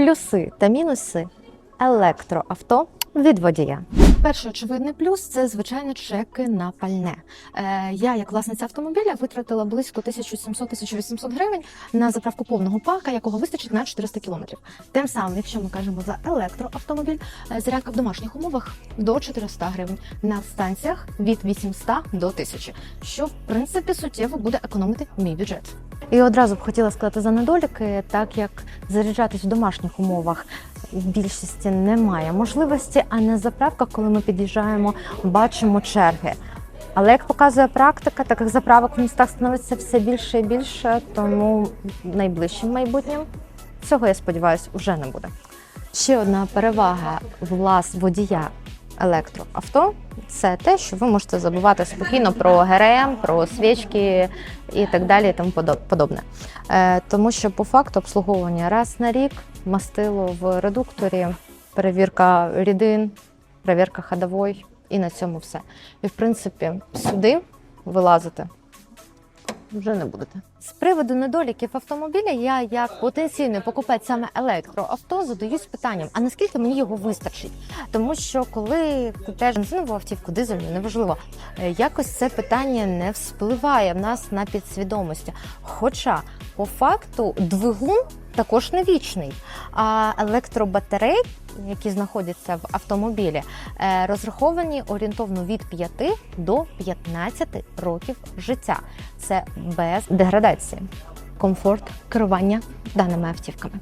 Плюси та мінуси електроавто від водія. Перший очевидний плюс це звичайно чеки на пальне. Е, я, як власниця автомобіля, витратила близько 1700-1800 гривень на заправку повного пака, якого вистачить на 400 кілометрів. Тим самим, якщо ми кажемо за електроавтомобіль, е, зарядка в домашніх умовах до 400 гривень, на станціях від 800 до 1000, що в принципі суттєво буде економити мій бюджет. І одразу б хотіла сказати за недоліки, так як заряджатись в домашніх умовах в більшості немає можливості, а на заправках, коли ми під'їжджаємо, бачимо черги. Але як показує практика, таких заправок в містах становиться все більше і більше, тому найближчим майбутнім цього я сподіваюся вже не буде. Ще одна перевага влас водія електроавто це те, що ви можете забувати спокійно про ГРМ, про свічки і так далі, і тому подобне. Е, тому що по факту обслуговування раз на рік, мастило в редукторі, перевірка рідин, перевірка ходової, і на цьому все. І в принципі, сюди вилазити вже не будете. З приводу недоліків автомобіля, я як потенційний покупець саме електроавто задаюсь питанням: а наскільки мені його вистачить? Тому що коли купляєш бензинову автівку, дизельну, неважливо, е, якось це питання не вспливає в нас на підсвідомості. Хоча по факту двигун також не вічний, а електробатарей, які знаходяться в автомобілі, е, розраховані орієнтовно від 5 до 15 років життя. Це без деградації, комфорт керування даними автівками.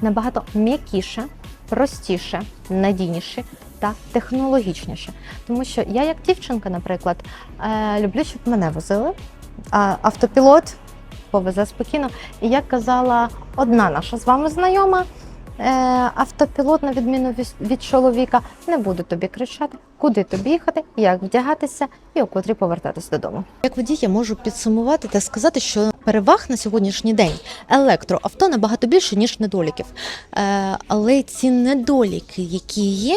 Набагато м'якіше, простіше, надійніше та технологічніше. Тому що я, як дівчинка, наприклад, е, люблю, щоб мене возили. А автопілот повезе спокійно. І як казала одна наша з вами знайома, е, автопілот, на відміну від, чоловіка, не буде тобі кричати, куди тобі їхати, як вдягатися і у котрі повертатись додому. Як водій я можу підсумувати та сказати, що переваг на сьогоднішній день електроавто набагато більше, ніж недоліків. Е, але ці недоліки, які є.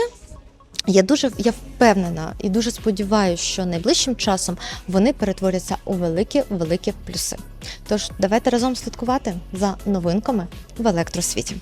Я дуже я впевнена і дуже сподіваюся, що найближчим часом вони перетворяться у великі великі плюси. Тож давайте разом слідкувати за новинками в електросвіті.